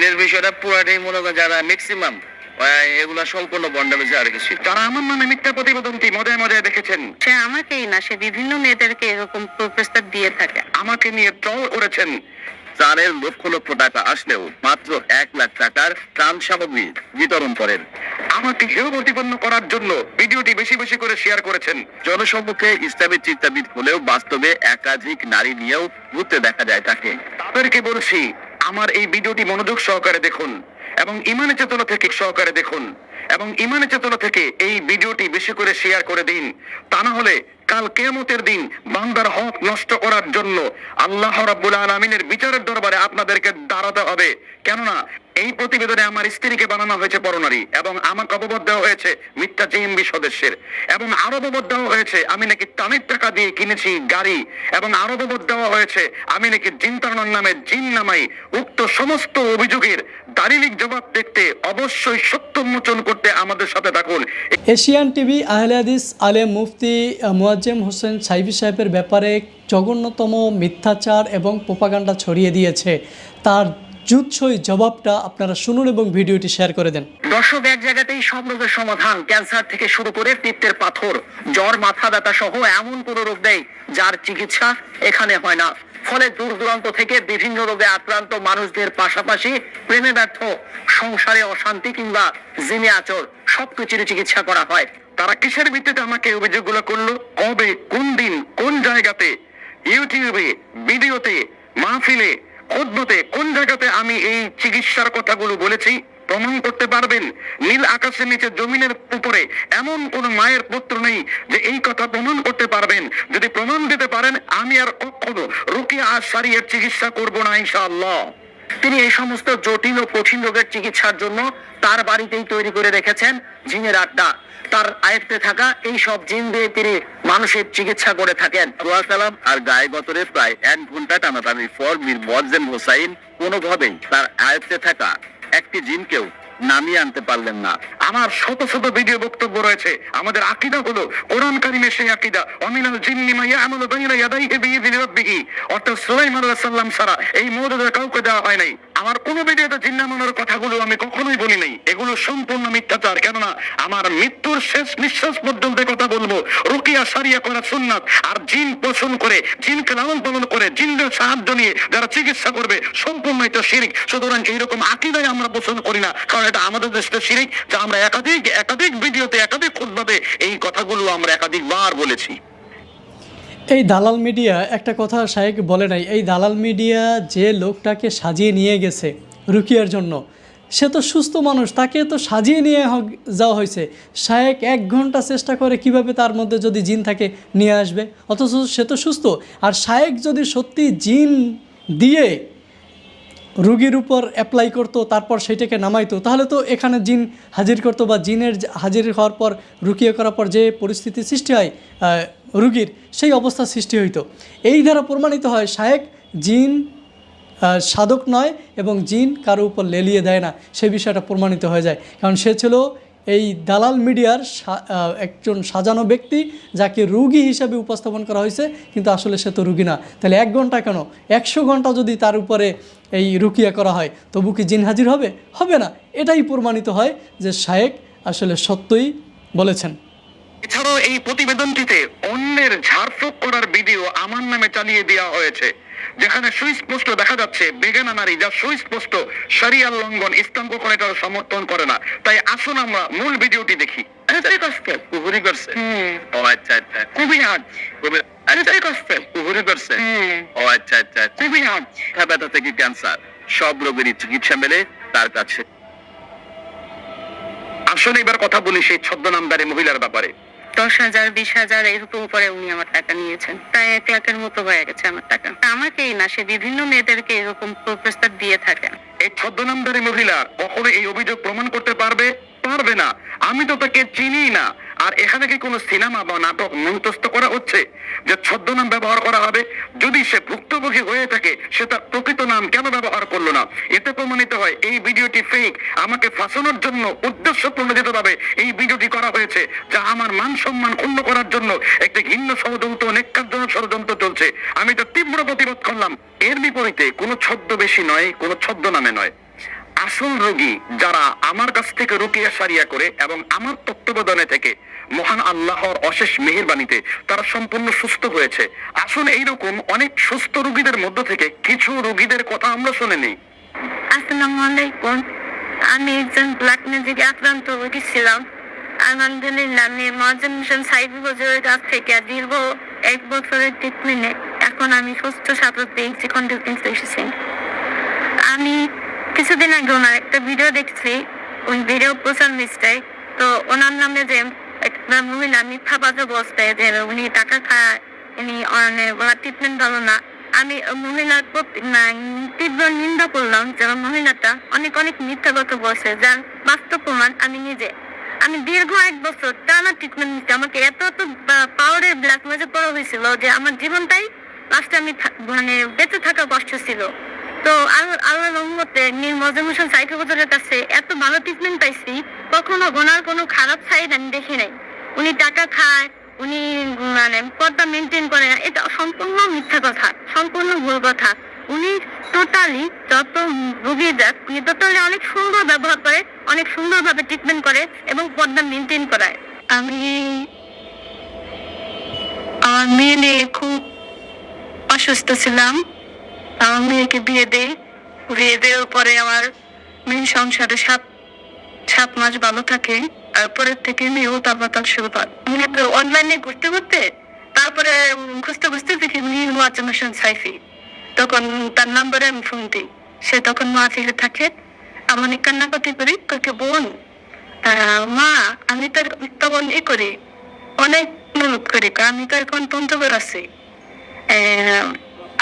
জিনের বিষয়টা পুরাটাই মনে করেন যারা ম্যাক্সিমাম এগুলা সম্পূর্ণ আর কিছু যারা আমার নামে মিথ্যা প্রতিবেদনটি মজায় মজায় দেখেছেন? সে আমাকেই না সে বিভিন্ন মেয়েদেরকে এরকম প্রস্তাব দিয়ে থাকে। আমাকে নিয়ে ট্রল করেছেন। লক্ষ লক্ষ টাকা আসলেও মাত্র এক লাখ টাকার ত্রাণ সামগ্রী বিতরণ করেন। আমাকে হেয় প্রতিপন্ন করার জন্য ভিডিওটি বেশি বেশি করে শেয়ার করেছেন। জনসম্মুখে ইসলামের চিন্তাবিদ হলেও বাস্তবে একাধিক নারী নিয়েও ঘুরতে দেখা যায় তাকে। তাদেরকে বলছি আমার এই ভিডিওটি মনোযোগ সহকারে দেখুন এবং ইমানের চেতনা থেকে সহকারে দেখুন এবং ইমানের চেতনা থেকে এই ভিডিওটি বেশি করে শেয়ার করে দিন। তা না হলে কাল কেয়ামতের দিন বান্দার হক নষ্ট করার জন্য আল্লাহ রাব্বুল আলামিনের বিচারের দরবারে আপনাদেরকে দাঁড়াতে হবে। কেননা এই প্রতিবেদনে আমার স্ত্রীকে বানানো হয়েছে পরনারী এবং আমাকে অববোধ দেওয়া হয়েছে মিথ্যা জিএমবি সদস্যের। এবং আরও অববোধ দেওয়া হয়েছে, আমি নাকি টানের টাকা দিয়ে কিনেছি গাড়ি। এবং আরও অববোধ দেওয়া হয়েছে, আমি নাকি জিনতারণার নামে জিন নামাই উক্ত সমস্ত অভিযোগের দারিলিক জবাব দেখতে অবশ্যই সত্য উন্মোচন করতে আমাদের সাথে থাকুন। এশিয়ান টিভি, আহলে হাদিস, আলেম মুফতি, মুয়াজ্জেম হোসেন সাইফি সাহেবের ব্যাপারে জঘন্যতম মিথ্যাচার এবং প্রোপাগান্ডা ছড়িয়ে দিয়েছে। তার জুৎসই জবাবটা আপনারা শুনুন এবং ভিডিওটি শেয়ার করে দেন। দর্শক, এক জায়গাতেই সব রোগের সমাধান, ক্যান্সার থেকে শুরু করে পিত্তের পাথর, জ্বর, মাথা ব্যথা সহ এমন কোনো রোগ নেই যার চিকিৎসা এখানে হয় না। ফলে দূর দূরান্ত থেকে বিভিন্ন রোগে আক্রান্ত মানুষদের পাশাপাশি প্রেমে ব্যর্থ, সংসারে অশান্তি কিংবা জিনে আচর, সবকিছুরই চিকিৎসা করা হয়। তারা কিসের ভিত্তিতে আমাকে অভিযোগগুলো করল? কবে, কোন দিন, কোন জায়গাতে? ইউটিউবে, ভিডিওতে, মাহফিলে খোদবতে কোন জায়গাতে আমি এই চিকিৎসার কথাগুলো বলেছি, প্রমাণ করতে পারবেন? নীল আকাশের নিচে জমিনের উপরে এমন কোন মায়ের পুত্র নেই যে এই কথা প্রমাণ করতে পারবেন। যদি প্রমাণ দিতে পারেন, আমি আর কখনো রুকিয়া আর সারিয়ার চিকিৎসা করব না, ইনশাআল্লাহ। তিনি এই সমস্ত জটিল ও কঠিন রোগের চিকিৎসার জন্য তার বাড়িতেই তৈরি করে রেখেছেন জিনের আড্ডা। তার আয়ত্তে থাকা এই সব জিন দিয়ে তিনি মানুষের চিকিৎসা করে থাকেন। সালাম আর গায়ে গতরে প্রায় এক ঘণ্টা টানাটানির পর মীর মোয়াজ্জেম হোসাইন কোনোভাবেই তার আয়ত্তে থাকা একটি জিনকেও নামিয়ে আনতে পারলেন না। আমার শত শত ভিডিও বক্তব্য রয়েছে। আমাদের আকিদা হলো, কোরআন কারিমে সেই আকিদা, অমিনাল জিন্নি মাইয়া আমল বাইনা ইয়াদাইহি বিইযনি রাব্বিহি। অর্থাৎ সুলাইমান আলাইহিস সালাম ছাড়া এই মওজুদা কাউকে দেওয়া হয় নাই। আমার কোন ভিডিওতে জিন্না মানার কথাগুলো আমি কখনোই বলি নাই এগুলো সম্পূর্ণ মিথ্যাচার, কেননা আমার মৃত্যুর শেষ নিঃশ্বাস পর্যন্ত কথা বলব। রুকিয়া সারিয়া করা সুন্নাত, আর জিন পোষণ করে, জিনকে লালন পালন করে, জিনদের সাহায্য নিয়ে যারা চিকিৎসা করবে, সম্পূর্ণ এটা শিরিক। সুতরাং এইরকম আকিদাই আমরা পোষণ করি না, কারণ এটা আমাদের দেশটা শিরিক, যা আমরা একাধিক একাধিক ভিডিওতে, একাধিক খুদ্ভাবে এই কথাগুলো আমরা একাধিকবার বলেছি। এই দালাল মিডিয়া, একটা কথা শাহেক বলে নাই, এই দালাল মিডিয়া যে লোকটাকে সাজিয়ে নিয়ে গেছে রুকিয়ার জন্য, সে তো সুস্থ মানুষ, তাকে তো সাজিয়ে নিয়ে যাওয়া হয়েছে। শায়েক এক ঘণ্টা চেষ্টা করে কীভাবে তার মধ্যে যদি জিন থাকে নিয়ে আসবে, অথচ সে তো সুস্থ। আর শায়েক যদি সত্যি জিন দিয়ে রুগীর উপর অ্যাপ্লাই করতো, তারপর সেটাকে নামাইতো। তাহলে তো এখানে জিন হাজির করতো বা জিনের হাজির হওয়ার পর, রুকিয়ে করার পর যে পরিস্থিতি সৃষ্টি হয় রুগীর, সেই অবস্থা সৃষ্টি হইতো। এই দ্বারা প্রমাণিত হয়, শায়েক জিন সাধক নয় এবং জিন কারও উপর লেলিয়ে দেয় না। সেই বিষয়টা প্রমাণিত হয়ে যায়। কারণ সে ছিল এই দালাল মিডিয়ার একজন সাজানো ব্যক্তি যাকে রুগী হিসাবে উপস্থাপন করা হয়েছে, কিন্তু আসলে সে তো রুগী না। তাহলে এক ঘণ্টা কেন? একশো ঘণ্টা যদি তার উপরে এই রুকিয়া করা হয়, তবু কি জিন হাজির হবে? হবে না। এটাই প্রমাণিত হয় যে শায়েক আসলে সত্যই বলেছেন। এছাড়াও এই প্রতিবেদনটিতে অন্যের ঝাড়ফুঁক করার ভিডিও আমার নামে চালিয়ে দেওয়া হয়েছে যেখানে সুস্পষ্ট দেখা যাচ্ছে বেগানা নারী যা সুস্পষ্ট শরিয়ার লঙ্ঘন ইসলাম কখনো এটা সমর্থন করে না। তাই আসুন আমরা মূল ভিডিওটি দেখি। করছে। ও আচ্ছা আচ্ছা। খুবই আচ্ছা। পুহুরি করছে। ও আচ্ছা আচ্ছা আচ্ছা। খুবই হাজ মাথা ব্যথা থেকে ক্যান্সার সব রোগেরই চিকিৎসা মেলে তার কাছে। আসলে এবার কথা বলি সেই ছদ্মনামদারি মহিলার ব্যাপারে। দশ হাজার, বিশ হাজার, এরকম উপরে উনি আমার টাকা নিয়েছেন। প্রায় এক লাখের মতো হয়ে গেছে আমার টাকা। আমাকেই না, সে বিভিন্ন মেয়েদেরকে এরকম প্রস্তাব দিয়ে থাকেন। এই ছদ্মনামধারী মহিলা কখনো এই অভিযোগ প্রমাণ করতে পারবে? পারবে না। আমি তো তাকে চিনি না। আর এখানে কি কোনো সিনেমা বা নাটক মন্তস্থ করা হচ্ছে? যে ছদ্মনাম ব্যবহার করা হবে? যদি সে ভুক্তভোগী হয়ে থাকে, সে তার প্রকৃত নাম কেন ব্যবহার করল না? এতে প্রমাণিত হয়, এই ভিডিওটি ফেক আমাকে ফাঁসানোর জন্য উদ্দেশ্য প্রণোদিত ভাবে এই ভিডিওটি করা হয়েছে, যা আমার মান সম্মান ক্ষুণ্ণ করার জন্য একটি ঘিন্ন ষড়যন্ত্র নেকারজনক ষড়যন্ত্র চলছে। আমি তো তীব্র প্রতিবাদ করলাম, এর বিপরীতে কোনো ছদ্মবেশী নয়, কোনো ছদ্মনামে নয়। আসল রোগী যারা আমার কাছ থেকে রুকিয়া সারিয়া করে এবং আমার তত্ত্বাবধানে থেকে মহান আল্লাহর অশেষ মেহেরবানিতে তারা সম্পূর্ণ সুস্থ হয়েছে। আসলে এইরকম অনেক সুস্থ রোগীদের মধ্য থেকে কিছু রোগীদের কথা আমরা শুনে নিই। আমি একজন ব্ল্যাক ম্যাজিকে আক্রান্ত রোগী ছিলাম। আলহামদুলিল্লাহ, আমি মহাজন মিশন সাইবি হুজুরের কাছ থেকে দীর্ঘ এক বছরের ট্রিটমেন্টে এখন আমি সুস্থ স্বাভাবিক পেয়েছি কন্টিনিউস এসেছি। আমি কিছুদিন আগে ওনার একটা ভিডিও দেখছি। ওই ভিডিও প্রচার মিস্টাই তো ওনার নামে যে মহিলা মিথ্যা বাজে বসতে যে উনি টাকা খায়। উনি ওনার ট্রিটমেন্ট ভালো না। আমি মহিলার তীব্র নিন্দা করলাম যে মহিলাটা অনেক অনেক মিথ্যা কথা বলছে, যার বাস্তব প্রমাণ আমি নিজে। আমি দীর্ঘ এক বছর টানা ট্রিটমেন্ট নিতে আমাকে এত এত পাওয়ারের ব্ল্যাক ম্যাজিক করা হয়েছিল যে আমার জীবনটাই লাস্টে আমি মানে বেঁচে থাকা কষ্ট ছিল। তো আল- আল্লাহ রহমতে সাইফ কাছে এত ভালো ট্রিটমেন্ট পাইছি, কখনো ওনার কোনো খারাপ সাইড আমি দেখি নাই। উনি টাকা খায়, উনি মানে মেনটেন করে এটা সম্পূর্ণ মিথ্যা কথা, সম্পূর্ণ ভুল কথা। উনি টোটালি যত উনি টোটালি অনেক সুন্দর ব্যবহার করে, অনেক সুন্দরভাবে ট্রিটমেন্ট করে এবং পর্দা মেনটেন করায়। আমি আমার মেয়ে খুব অসুস্থ ছিলাম। আমার মেয়েকে বিয়ে দেই। বিয়ে দেওয়ার পরে আমার মেয়ে সংসারে সাত সাত মাস ভালো থাকে। আর পরের থেকে মেয়েও তার পাতাল শুরু করে অনলাইনে ঘুরতে ঘুরতে, তারপরে খুঁজতে খুঁজতে দেখি মোয়াজ্জমেশন সাইফি। তখন তার নাম্বারে আমি ফোন দিই। সে তখন মা মাহফিলে থাকে। আমি অনেক কান্নাকাটি করি। তোকে বোন মা, আমি তো তখন ই করি। অনেক অনুরোধ করি। আমি তো এখন পঞ্চগড় আছি।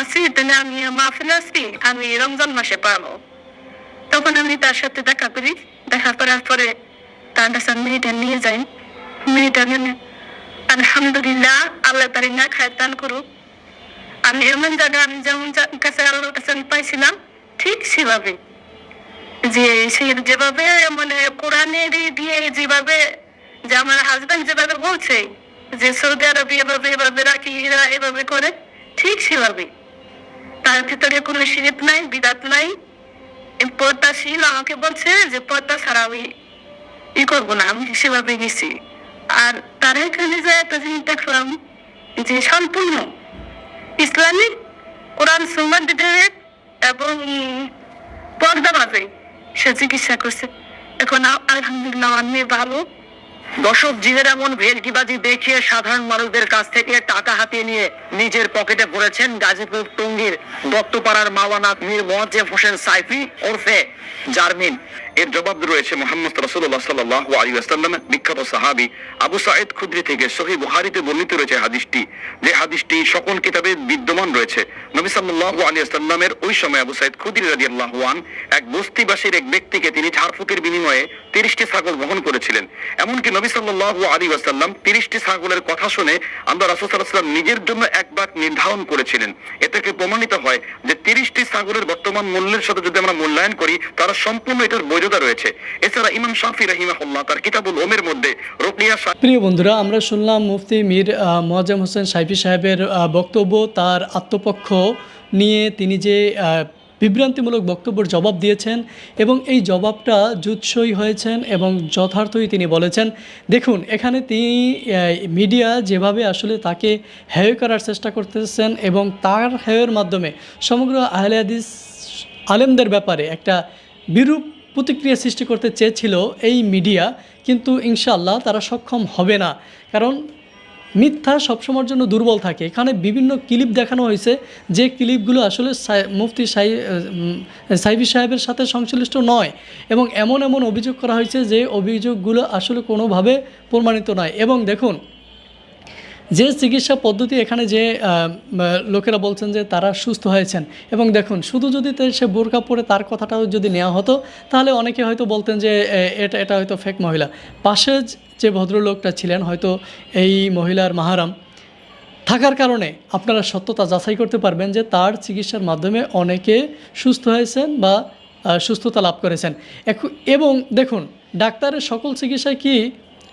আছি তাহলে আমি মাহফিলে আছি, আমি রমজান মাসে পাবো তখন আমি তার সাথে দেখা করি, দেখা করার পরে তার কাছে মেয়েটা নিয়ে যাই। মেয়েটা নিয়ে আলহামদুলিল্লাহ, আল্লাহ তারি না খায় দান করুক। আমি এমন জায়গা আমি যেমন কাছে আল্লাহর কাছে পাইছিলাম, ঠিক সেভাবে। যে সে যেভাবে মানে কোরআনের দিয়ে যেভাবে, যে আমার হাজব্যান্ড যেভাবে বলছে, যে সৌদি আরবে এভাবে এভাবে রাখি, এরা এভাবে করে, ঠিক সেভাবে। তার ভিতরে কোনো সিরিপ নাই, বিদাত নাই। পর্দাশীল আমাকে বলছে যে পর্দা ছাড়া আমি ই করব না, আমি সেভাবে গেছি। আর তার এখানে যে একটা জিনিস দেখলাম যে সম্পূর্ণ ইসলামিক কোরআন, সুন্নাত, বিধানের এবং পর্দা ভাবে সে চিকিৎসা করছে। এখন আলহামদুলিল্লাহ মেয়ে ভালো। দর্শক, জিনের এমন ভেলকিবাজি দেখিয়ে সাধারণ মানুষদের কাছ থেকে টাকা হাতিয়ে নিয়ে নিজের পকেটে ভরেছেন গাজীপুর টঙ্গীর দত্তপাড়ার মাওলানা মীর মোয়াজ্জেম হোসেন সাইফি ওরফে জারমিন। এর জবাব রয়েছে মোহাম্মদ রসুল্লাহ সাল্লাহ আলী আসাল্লামের বিখ্যাত সাহাবি আবু সাইদ খুদ্রি থেকে সহি বুহারিতে বর্ণিত রয়েছে হাদিসটি। যে হাদিসটি সকল কিতাবে বিদ্যমান রয়েছে। নবী সাল্লাহ আলী আসাল্লামের ওই সময় আবু সাইদ খুদ্রি রাজি আল্লাহান এক বস্তিবাসীর এক ব্যক্তিকে তিনি ঝাড়ফুকের বিনিময়ে তিরিশটি ছাগল বহন করেছিলেন। এমনকি নবী সাল্লাহ আলী আসাল্লাম তিরিশটি ছাগলের কথা শুনে আমরা রাসুল সাল্লাহাম নিজের জন্য এক বাক নির্ধারণ করেছিলেন। এ থেকে প্রমাণিত হয় যে তিরিশটি ছাগলের বর্তমান মূল্যের সাথে যদি আমরা মূল্যায়ন করি, তারা সম্পূর্ণ এটার বৈধতা রয়েছে। এছাড়া ইমাম শাফি রাহিমাহুল্লাহ তার কিতাবুল ওমের মধ্যে রোকিয়া প্রিয় বন্ধুরা আমরা শুনলাম মুফতি মীর আহ, হোসেন সাইফি সাহেবের বক্তব্য তার আত্মপক্ষ নিয়ে তিনি যে বিভ্রান্তিমূলক বক্তব্যের জবাব দিয়েছেন এবং এই জবাবটা জুৎসই হয়েছেন এবং যথার্থই তিনি বলেছেন। দেখুন এখানে তিনি মিডিয়া যেভাবে আসলে তাকে হেয় করার চেষ্টা করতেছেন এবং তার হেয়ের মাধ্যমে সমগ্র আহলে হাদিস আলেমদের ব্যাপারে একটা বিরূপ প্রতিক্রিয়া সৃষ্টি করতে চেয়েছিল এই মিডিয়া, কিন্তু ইনশাল্লাহ তারা সক্ষম হবে না। কারণ মিথ্যা সবসময়ের জন্য দুর্বল থাকে। এখানে বিভিন্ন ক্লিপ দেখানো হয়েছে। যে ক্লিপগুলো আসলে মুফতি সাই সাইবি সাহেবের সাথে সংশ্লিষ্ট নয় এবং এমন এমন অভিযোগ করা হয়েছে যে অভিযোগগুলো আসলে কোনোভাবে প্রমাণিত নয়। এবং দেখুন যে চিকিৎসা পদ্ধতি এখানে যে লোকেরা বলছেন যে তারা সুস্থ হয়েছেন, এবং দেখুন, শুধু যদি সে বোরকা পরে তার কথাটাও যদি নেওয়া হতো, তাহলে অনেকে হয়তো বলতেন যে এটা এটা হয়তো ফেক মহিলা। পাশে যে ভদ্রলোকটা ছিলেন হয়তো এই মহিলার মাহারাম, থাকার কারণে আপনারা সত্যতা যাচাই করতে পারবেন যে তার চিকিৎসার মাধ্যমে অনেকে সুস্থ হয়েছেন বা সুস্থতা লাভ করেছেন। এবং দেখুন, ডাক্তারের সকল চিকিৎসায় কি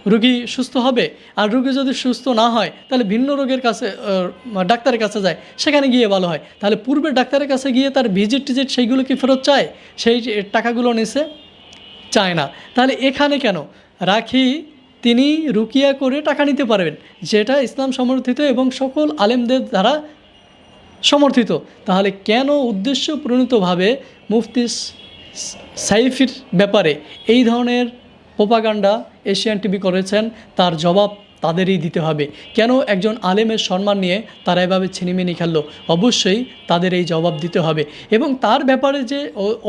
রুগী সুস্থ হবে। আর রুগী যদি সুস্থ না হয়, তাহলে ভিন্ন রোগের কাছে ডাক্তারের কাছে যায়। সেখানে গিয়ে ভালো হয়। তাহলে পূর্বে ডাক্তারের কাছে গিয়ে তার ভিজিট টিজিট সেইগুলো কি ফেরত চায়? সেই টাকাগুলো নিছে, চায় না। তাহলে এখানে কেন? রাখি, তিনি রুকিয়া করে টাকা নিতে পারবেন, যেটা ইসলাম সমর্থিত এবং সকল আলেমদের দ্বারা সমর্থিত। তাহলে কেন উদ্দেশ্য প্রণীতভাবে মুফতি স- সাইফির ব্যাপারে এই ধরনের প্রোপাগান্ডা এশিয়ান টিভি করেছেন, তার জবাব তাদেরই দিতে হবে। কেন একজন আলেমের সম্মান নিয়ে তারা এভাবে ছিনিমিনি খেললো? অবশ্যই তাদের এই জবাব দিতে হবে। এবং তার ব্যাপারে যে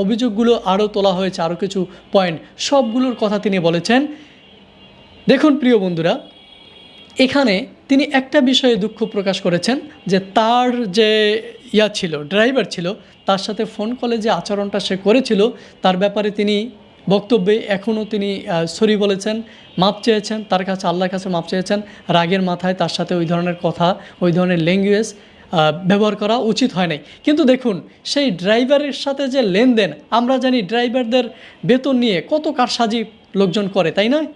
অভিযোগগুলো আরও তোলা হয়েছে, আরও কিছু পয়েন্ট সবগুলোর কথা তিনি বলেছেন। দেখুন প্রিয় বন্ধুরা, এখানে তিনি একটা বিষয়ে দুঃখ প্রকাশ করেছেন যে তার যে ইয়া ছিল ড্রাইভার ছিল, তার সাথে ফোন কলে যে আচরণটা সে করেছিল, তার ব্যাপারে তিনি বক্তব্যে এখনও তিনি সরি বলেছেন, মাপ চেয়েছেন, তার কাছে, আল্লাহর কাছে মাপ চেয়েছেন, রাগের মাথায় তার সাথে ওই ধরনের কথা, ওই ধরনের ল্যাঙ্গুয়েজ ব্যবহার করা উচিত হয় নাই। কিন্তু দেখুন, সেই ড্রাইভারের সাথে যে লেনদেন, আমরা জানি ড্রাইভারদের বেতন নিয়ে কত কারসাজি লোকজন করে, তাই নয়?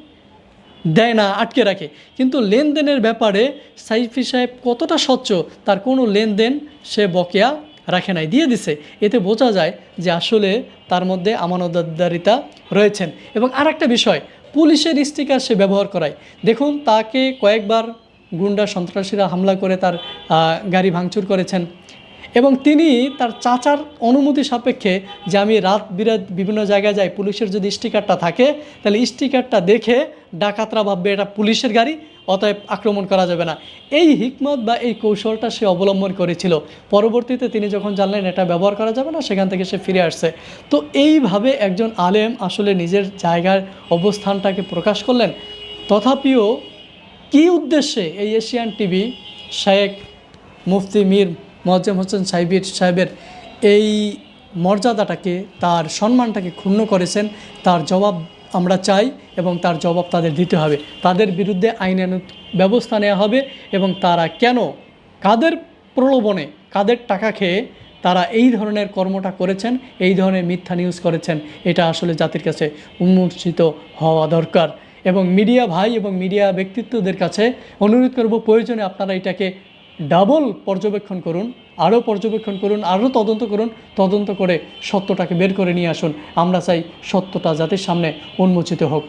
দেয় না, আটকে রাখে। কিন্তু লেনদেনের ব্যাপারে সাইফি সাহেব কতটা স্বচ্ছ, তার কোনো লেনদেন সে বকেয়া রাখে নাই, দিয়ে দিছে। এতে বোঝা যায় যে আসলে তার মধ্যে আমানতদারিতা রয়েছেন। এবং আর একটা বিষয়, পুলিশের স্টিকার সে ব্যবহার করায়। দেখুন, তাকে কয়েকবার গুন্ডা সন্ত্রাসীরা হামলা করে তার গাড়ি ভাঙচুর করেছেন। এবং তিনি তার চাচার অনুমতি সাপেক্ষে যে আমি রাত বিরাত বিভিন্ন জায়গায় যাই, পুলিশের যদি স্টিকারটা থাকে, তাহলে স্টিকারটা দেখে ডাকাতরা ভাববে এটা পুলিশের গাড়ি, অতএব আক্রমণ করা যাবে না। এই হিকমত বা এই কৌশলটা সে অবলম্বন করেছিল। পরবর্তীতে তিনি যখন জানলেন এটা ব্যবহার করা যাবে না, সেখান থেকে সে ফিরে আসছে। তো এইভাবে একজন আলেম আসলে নিজের জায়গার অবস্থানটাকে প্রকাশ করলেন। তথাপিও কি উদ্দেশ্যে এই এশিয়ান টিভি শেখ মুফতি মীর মোয়াজ্জেম হোসেন সাহেবের সাহেবের এই মর্যাদাটাকে, তার সম্মানটাকে ক্ষুণ্ণ করেছেন। তার জবাব আমরা চাই এবং তার জবাব তাদের দিতে হবে। তাদের বিরুদ্ধে আইনানুগ ব্যবস্থা নেওয়া হবে এবং তারা কেন কাদের প্রলোভনে, কাদের টাকা খেয়ে তারা এই ধরনের কর্মটা করেছেন, এই ধরনের মিথ্যা নিউজ করেছেন, এটা আসলে জাতির কাছে উন্মোচিত হওয়া দরকার। এবং মিডিয়া ভাই এবং মিডিয়া ব্যক্তিত্বদের কাছে অনুরোধ করব, প্রয়োজনে আপনারা এটাকে ডাবল পর্যবেক্ষণ করুন, আরও পর্যবেক্ষণ করুন, আরও তদন্ত করুন, তদন্ত করে সত্যটাকে বের করে নিয়ে আসুন। আমরা চাই সত্যটা জাতির সামনে উন্মোচিত হোক।